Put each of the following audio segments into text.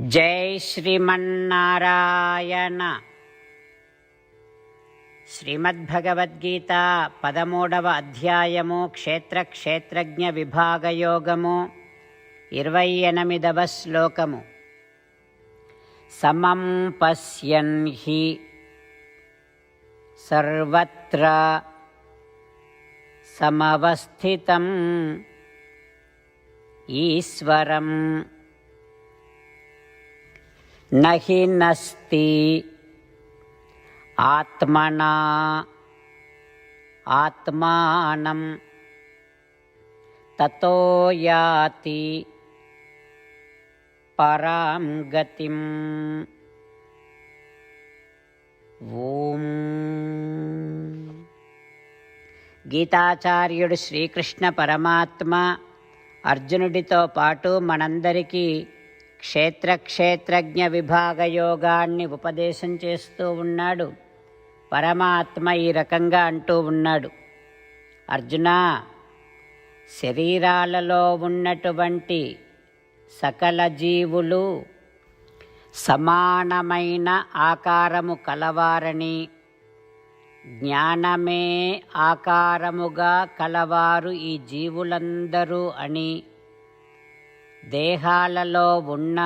జై శ్రీమన్నారాయణ. శ్రీమద్భగవద్గీత పదమూడవ అధ్యాయము క్షేత్ర క్షేత్రజ్ఞ విభాగయోగము ఇరవై ఎనిమిదవ శ్లోకము. సమం పశ్యన్ హి సర్వత్ర సమవస్థితం ఈశ్వరం. నహి నస్తి ఆత్మనా ఆత్మానం తతో యాతి పరాం గతిం ఓం. గీతాచార్యుడు శ్రీకృష్ణ పరమాత్మ అర్జునుడితో పాటు మనందరికీ క్షేత్ర క్షేత్రజ్ఞ విభాగ యోగాన్ని ఉపదేశం చేస్తూ ఉన్నాడు. పరమాత్మ ఈ రకంగా అంటూ ఉన్నాడు. అర్జున శరీరాలలో ఉన్నటువంటి సకల జీవులు సమానమైన ఆకారము కలవారని జ్ఞానమే ఆకారముగా కలవారు ఈ జీవులందరూ అని దేహాలలో ఉన్న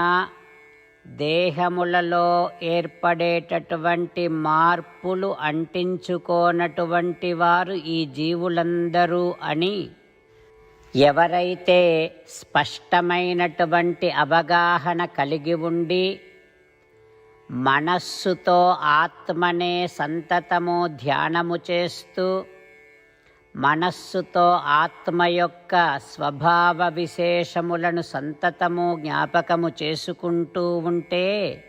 దేహములలో ఏర్పడేటటువంటి మార్పులు అంటించుకోనటువంటి వారు ఈ జీవులందరూ అని ఎవరైతే స్పష్టమైనటువంటి అవగాహన కలిగి ఉండి మనస్సుతో ఆత్మనే సంతతము ధ్యానము చేస్తూ మనస్సుతో ఆత్మ యొక్క స్వభావ విశేషములను సంతతము జ్ఞాపకము చేసుకుంటూ ఉంటే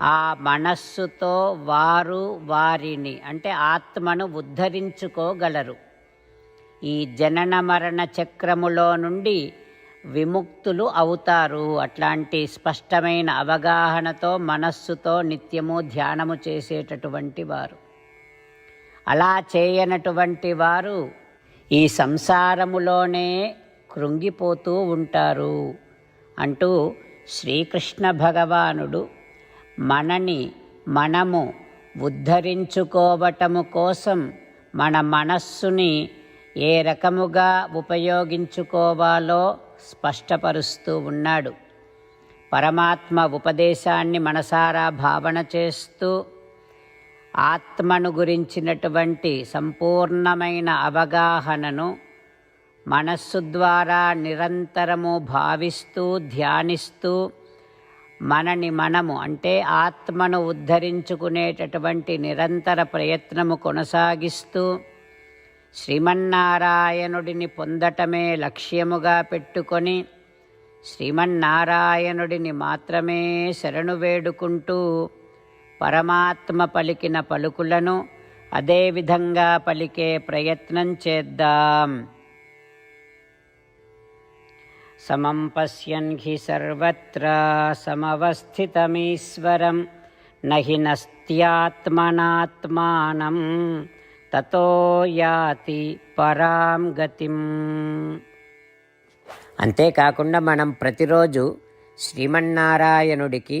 ఆ మనస్సుతో వారు వారిని అంటే ఆత్మను ఉద్ధరించుకోగలరు. ఈ జనన మరణ చక్రములో నుండి విముక్తులు అవుతారు. అట్లాంటి స్పష్టమైన అవగాహనతో మనస్సుతో నిత్యము ధ్యానము చేసేటటువంటి వారు. అలా చేయనటువంటి వారు ఈ సంసారములోనే కృంగిపోతూ ఉంటారు అంటూ శ్రీకృష్ణ భగవానుడు మనని మనము ఉద్ధరించుకోవటము కోసం మన మనస్సుని ఏ రకముగా ఉపయోగించుకోవాలో స్పష్టపరుస్తూ ఉన్నాడు. పరమాత్మ ఉపదేశాన్ని మనసారా భావన చేస్తూ ఆత్మను గురించినటువంటి సంపూర్ణమైన అవగాహనను మనస్సు ద్వారా నిరంతరము భావిస్తూ ధ్యానిస్తూ మనని మనము అంటే ఆత్మను ఉద్ధరించుకునేటటువంటి నిరంతర ప్రయత్నము కొనసాగిస్తూ శ్రీమన్నారాయణుడిని పొందటమే లక్ష్యముగా పెట్టుకొని శ్రీమన్నారాయణుడిని మాత్రమే శరణు వేడుకుంటూ పరమాత్మ పలికిన పలుకులను అదేవిధంగా పలికే ప్రయత్నం చేద్దాం. సమం పశ్యన్ హి సర్వత్ర సమవస్థితమీశ్వరం నహి నస్త్యాత్మనాత్మానం తతో యాతి పరాం గతిం. అంతేకాకుండా మనం ప్రతిరోజు శ్రీమన్నారాయణుడికి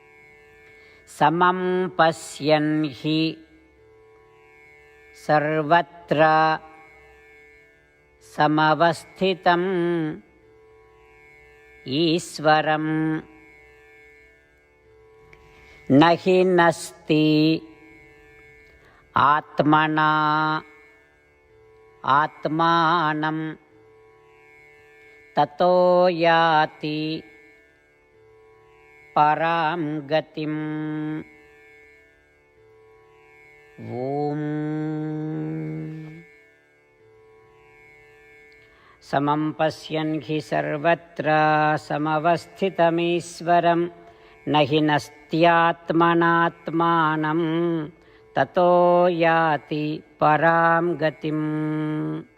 समं पश्यन् हि सर्वत्र समवस्थितम् ईश्वरम् न हि नस्ति आत्मना आत्मानं ततो याति। परां गतिम्। ॐ। समं पश्यन् हि सर्वत्र समवस्थितमीश्वरं। न हि नस्त्यात्मनात्मानं। ततो याति परां गतिम्।